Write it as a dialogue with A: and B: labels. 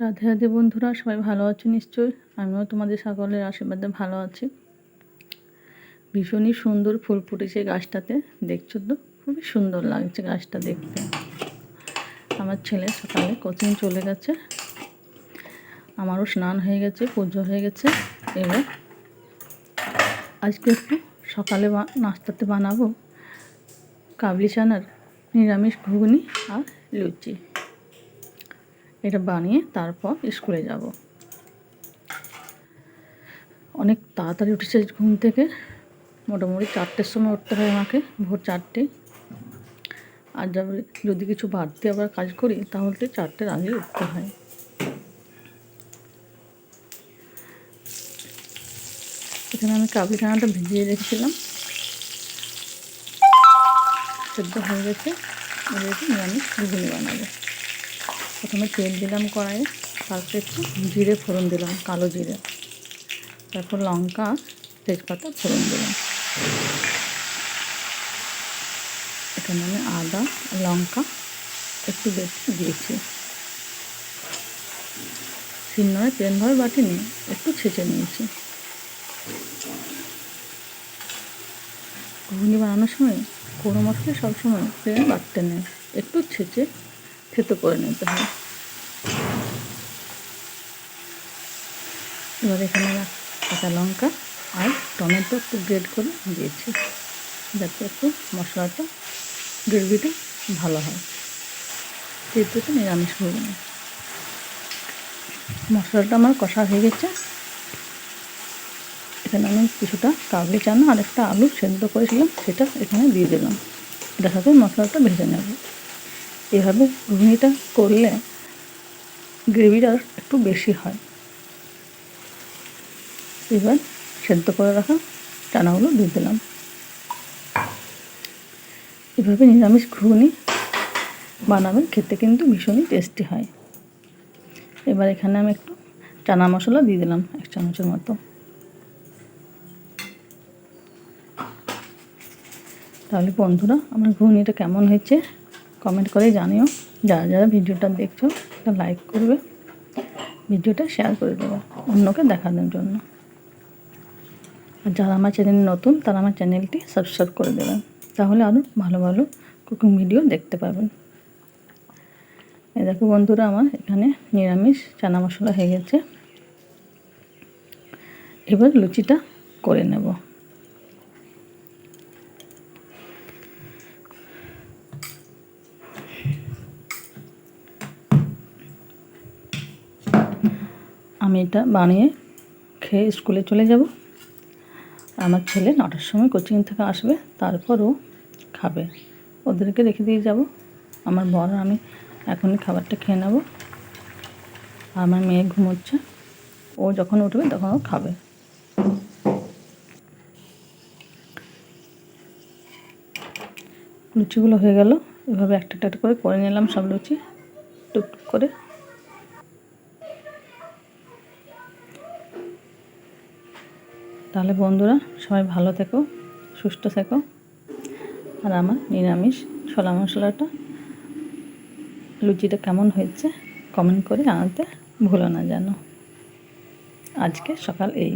A: রাধে রাধে বন্ধুরা, সবাই ভালো আছো নিশ্চয়ই? আমিও তোমাদের সকলের আশীর্বাদে ভালো আছি। ভীষণই সুন্দর ফুল ফুটেছে গাছটাতে, দেখছ তো? খুবই সুন্দর লাগছে গাছটা দেখতে। আমার ছেলে সকালে কোচিং চলে গেছে। আমারও স্নান হয়ে গেছে, পুজো হয়ে গেছে। এবার আজকে একটু সকালে নাস্তাতে বানাবো কাবলি চানার নিরামিষ ঘুগনি আর লুচি। এটা বানিয়ে তারপর স্কুলে যাব। অনেক তাড়াতাড়ি উঠেছে ঘুম থেকে। মোটামুটি চারটের সময় উঠতে হয় আমাকে, ভোর চারটে। আর যদি কিছু বাড়তি আবার কাজ করি, তাহলে চারটের আগে উঠতে হয়। এখানে আমি কাবলি চানাটা ভিজিয়ে রেখেছিলাম। সেদ্ধ হয়ে গেছে। ঘুগনি বানাবো। প্রথমে তেল দিলাম কড়াইয়ে, তারপর একটু জিরে ফোড়ন দিলাম, কালো জিরে। তারপর লঙ্কা, তেজপাতা, ফোড়ন দিলাম। এখানে আমি আদা, লঙ্কা একটু বেশি দিয়েছি। শিলনোড়ায় প্লেনভাবে বাটি নিয়ে একটু ছেঁচে নিয়েছি। ঘুগনি বানানোর সময় কোনো মশলা সবসময় প্লেন বাটতে নেই, একটু ছেঁচে থেতো করে নিতে হয়। এবার এখানে কাঁচা লঙ্কা আর টমেটো একটু গ্রেড করে দিয়েছি, যাতে একটু মশলাটা গ্রেভিটা ভালো হয়। যেহেতু নিরামিষ ঘুগনি মশলাটা আমার কষা হয়ে গেছে। এখানে আমি কিছুটা কাবলি চানা আর একটা আলু সেদ্ধ করেছিলাম, সেটা এখানে দিয়ে দিলাম। এটার সাথে মশলাটা ভেজে নেব। এভাবে ঘুগনিটা করলে গ্রেভিটা একটু বেশি হয়। এবার সেদ্ধ করে রাখা চানাগুলো দিয়ে দিলাম। এভাবে নিরামিষ ঘুগনি বানাবেন, খেতে কিন্তু ভীষণই টেস্টি হয়। এবার এখানে আমি একটু চানা মশলা দিয়ে দিলাম, এক চামচের মতো। তাহলে বন্ধুরা, আমার ঘুগনিটা কেমন হয়েছে কমেন্ট করে জানিও। যারা যারা ভিডিওটা দেখছ, একটা লাইক করবে। ভিডিওটা শেয়ার করে দেবে অন্যকে দেখানোর জন্য। আর যারা আমার চ্যানেল নতুন, তারা আমার চ্যানেলটি সাবস্ক্রাইব করে দেবেন তাহলে আরও ভালো ভালো কুকিং ভিডিও দেখতে পাবেন। এ দেখো বন্ধুরা আমার এখানে নিরামিষ চানা মশলা হয়ে গেছে। এবার লুচিটা করে নেব। আমি এটা বানিয়ে খেয়ে স্কুলে চলে যাব। আমার ছেলে নটার সময় কোচিং থেকে আসবে, তারপরও খাবে। ওদেরকে রেখে দিয়ে যাব। আমার বড় আমি এখনই খাবারটা খেয়ে নেব। আমার মেয়ে ঘুমোচ্ছে। ও যখন উঠবে তখন ও খাবে। লুচিগুলো হয়ে গেল। এভাবে একটা একটা করে করে নিলাম সব লুচি। টুকটুক করে। তাহলে বন্ধুরা সবাই ভালো থেকো, সুস্থ থেকো। আর আমার নিরামিষ ছোলা মশলাটা, লুচিটা কেমন হয়েছে কমেন্ট করে আনাতে ভুলো না যেন। আজকে সকাল এই।